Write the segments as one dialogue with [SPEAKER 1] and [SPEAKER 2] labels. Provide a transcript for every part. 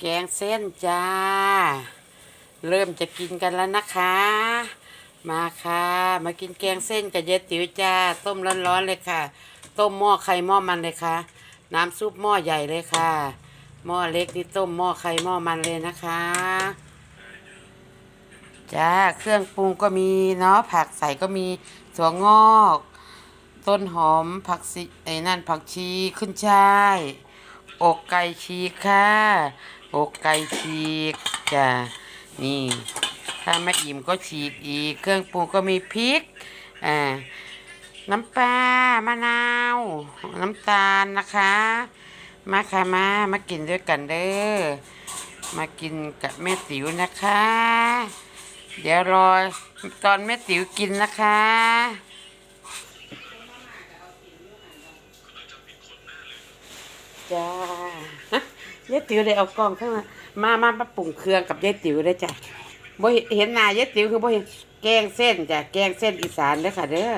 [SPEAKER 1] แกงเส้นจ้า เริ่มจะกินกันแล้วนะคะ มาค่ะ มากินแกงเส้นกับเยติ๋วจ้า ต้มร้อนๆเลยค่ะ ต้มหม้อไข่หม้อมันเลยค่ะ น้ำซุปหม้อใหญ่เลยค่ะ หม้อเล็กนี่ต้มหม้อไข่หม้อมันเลยนะคะ จ้า เครื่องปรุงก็มีเนาะ ผักใส่ก็มีถั่วงอก ต้นหอม ผักซีไอ้นั่นผักชี ขึ้นช่าย อกไก่ฉีค่ะ อกไก่ฉีกจ้ะนี่ ถ้าไม่อิ่มก็ฉีกอีก เครื่องปรุงก็มีพริกอ่าน้ำปลามะนาว น้ำตาลนะคะ มาค่ะมา มากินด้วยกันเด้อมากินกับแม่ติ๋วนะคะ เดี๋ยวรอตอนแม่ติ๋วกินนะคะจ้าฮะ ยายติ๋วได้เอากล้องเข้ามามามามาปรุงเครื่องกับยายติ๋วได้จ้ะบ่เห็นหน้ายายติ๋วคือบ่เห็นแกงเส้นจ้ะแกงเส้นอีสานเด้อค่ะเด้อ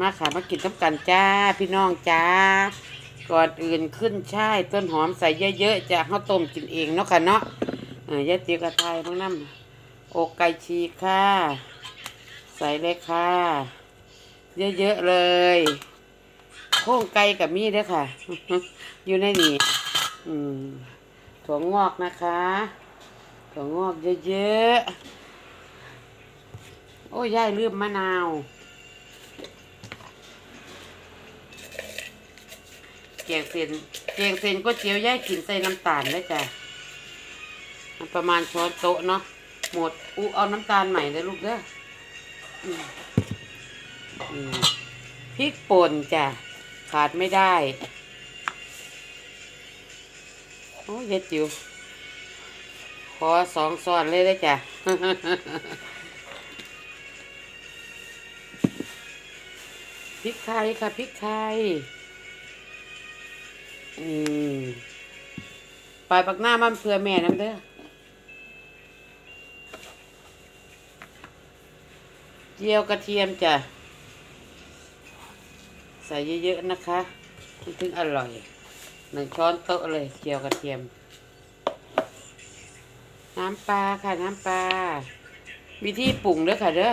[SPEAKER 1] มาค่ะมากินน้ำกันจ้าพี่น้องจ้าก่อนอื่นขึ้นช่ายต้นหอมใส่เยอะๆจ้ะข้าวต้มกินเองเนาะค่ะเนาะยายติ๋วกระทายพวกน้ำอกไก่ฉีค่ะ ใส่เลยค่ะ เยอะๆเลยโค้งไก่กับมีเด้อค่ะ อยู่ในนี่ อืมถั่วงอกนะคะถั่วงอกเยอะๆ โอ้ยยายลืมมะนาวแกงเส้นแกงเส้นก็เจียวยายกินใส่น้ำตาลเลยจ้ะประมาณช้อนโต๊ะเนาะ หมดอุเอาน้ำตาลใหม่เลยลูกเด้อพริกป่นจ้ะ ขาดไม่ได้ อ้ยยายจิ๋วขอสองซ้อนเลยได้จ้ะพริกไทยค่ะพริกไทยอืมปลายปักหน้ามันเพื่อแม่น้ำเด้อเจียวกระเทียมจ้ะ ใส่เยอะๆนะคะ ถึงอร่อย หนึ่งช้อนโต๊ะเลยเจียวกระเทียม น้ำปลาค่ะ น้ำปลาวิธีปรุงเด้อค่ะเด้อ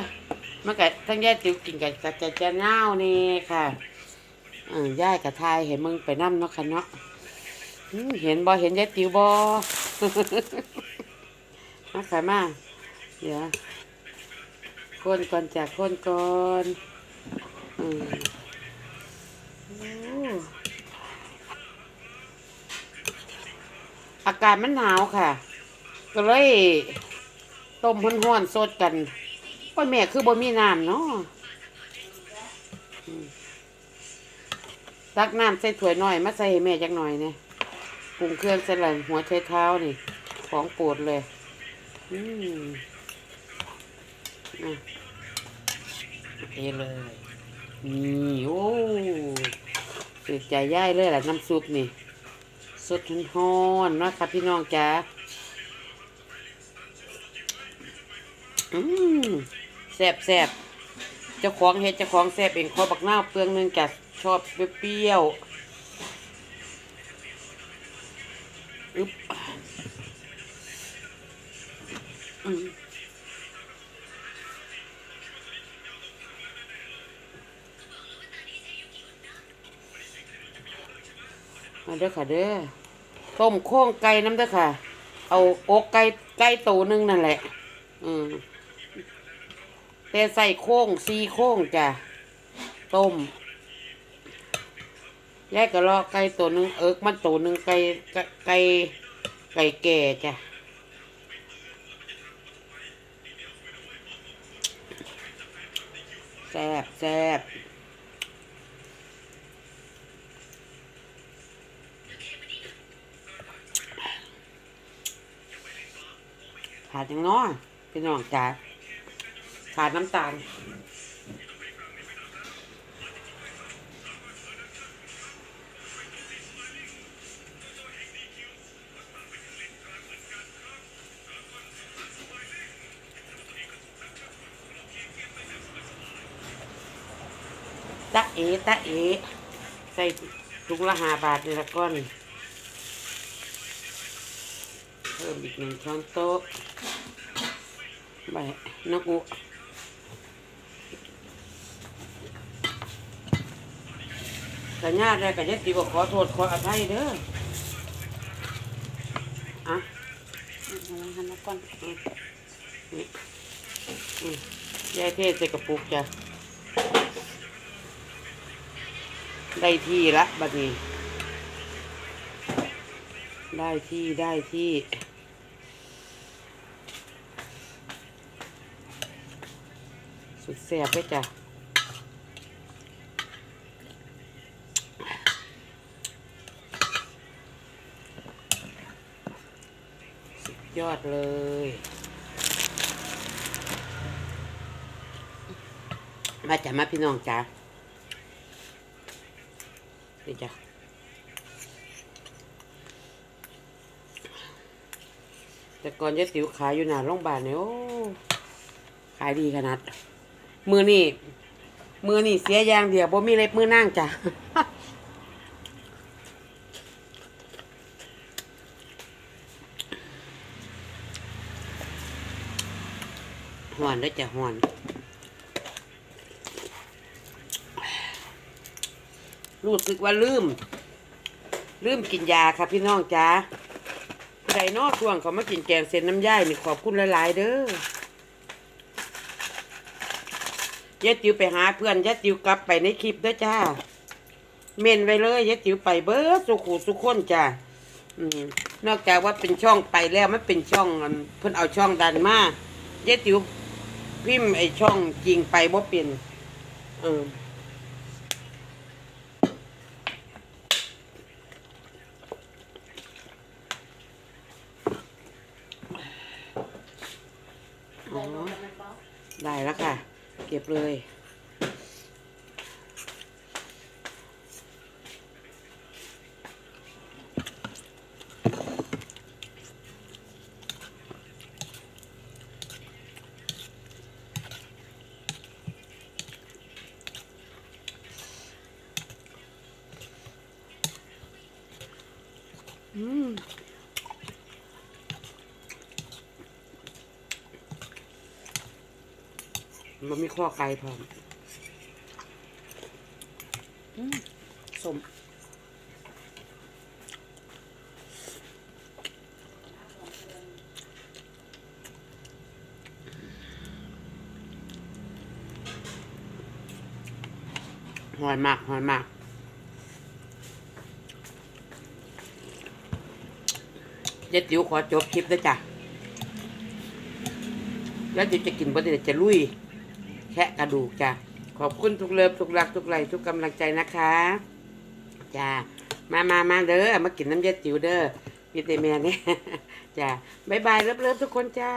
[SPEAKER 1] มันกะทั้งย่ายติ๋วกินกับกับจะจะเน่านี่ค่ะอ่าย่ายกับทายเห็นมึงไปนั่เนาะค่ะเนาะเห็นบ่เห็นย่ายติ๋วบ่มาค่ะมาเดี๋ยวคนก่อนจากคนก่อนอืม โอ้ อากาศมันหนาวค่ะ ก็เลยต้มห้อนๆสดกันพ่อแม่คือบ่มีน้ำเนาะตักน้ำใส่ถ้วยหน่อย มาใส่แม่จักหน่อยเนี่ยปรุงเครื่องใส่หลังหัวไชเท้านี่ ของโปรดเลย อืมอะเทเลย นี่ โอ้ติดใจย่ายเลยแหละน้ำซุปนี่ สดฮ้อนๆนะครับพี่น้องจ้าอืมแซ่บแซ่บเจ้าของเฮ็ดเจ้าของแซ่บเองขอบักหน้าเปลืองนึงจ้ะชอบเปรี้ยวอึ๊บอืมมาเด้อค่ะเด้อ ต้มโค้งไก่น้ำเด้อค่ะ เอาอกไก่ไก่ตัวหนึงนั่นแหละ อืมแต่ใส่โค้งซีโค้งจ้ะต้มแยกกระลอกไก่ตัวหนึงเอิกมันตัวหนึงไก่ไก่ไก่ไก่แก่จ้ะแซ่บแซ่บ ขาดยังน้อยพี่น้องจ๋าขาดน้ำตาลตะเอตะเอ ใส่ถุงละห้าบาทนี่ละก้อน พิ่มอีกหนึ่งช้อนโต๊ะใบนกอุแต่ญาติได้กับยายติ๋วก็ขอโทษขออภัยเด้ออะ
[SPEAKER 2] อืมเอาหันมาก่อน
[SPEAKER 1] ยายเทศใส่กระปุกจ้ะ ได้ที่ละบัดนี้ ได้ที่ได้ที่ สุด แสบเลยจ้ะสุดยอดเลยมาจ้ะมาพี่น้องจ้ะนี่จ้ะแต่ก่อนยายติ๋วขายอยู่หน้าโรงพยาบาลเนี่ยโอ้ขายดีขนาด มือนี่มือนี่เสียยางเดียวบ่มีเล็บมือนั่งจ้ะหวานด้วยจ้ะหวานรู้สึกว่าลืม ลืมกินยาค่ะพี่น้องจ้าใดนอกช่วงเขามากินแกงเส้นน้ำย่ายนี่ขอบคุณหลาย ๆ เด้อ ยายจิ๋วไปหาเพื่อนยายจิ๋วกลับไปในคลิปด้อจ้า เมนไว้เลยยายจิ๋วไปเบิร์สุขูสุขคนจ้าอืมนอกจากว่าเป็นช่องไปแล้วไมันเป็นช่องอันเพิ่นเอาช่องดันมายายจิ๋วพิมพ์ไอช่องจริงไปบ่เป็นเอออ๋อได้แล้วค่ะ เก็บเลย อืม มันมีข้อไก่พร้อม
[SPEAKER 2] อืมสม
[SPEAKER 1] หอยมากหอยมากเจ๊ติ๋วขอจบคลิปด้วยจ้ะแล้วเดี๋ยวจะกินบ่ได้จะลุย แค่กระดูกจ้ะขอบคุณทุกเลิฟทุกรักทุกไหลทุกกำลังใจนะคะจ้ามามามาเด้อมากินน้ำเย็ดจิ๋วเด้อพี่เตแมนเนี่ยจ้าบ๊ายบายเลิฟเลิฟทุกคนจ้า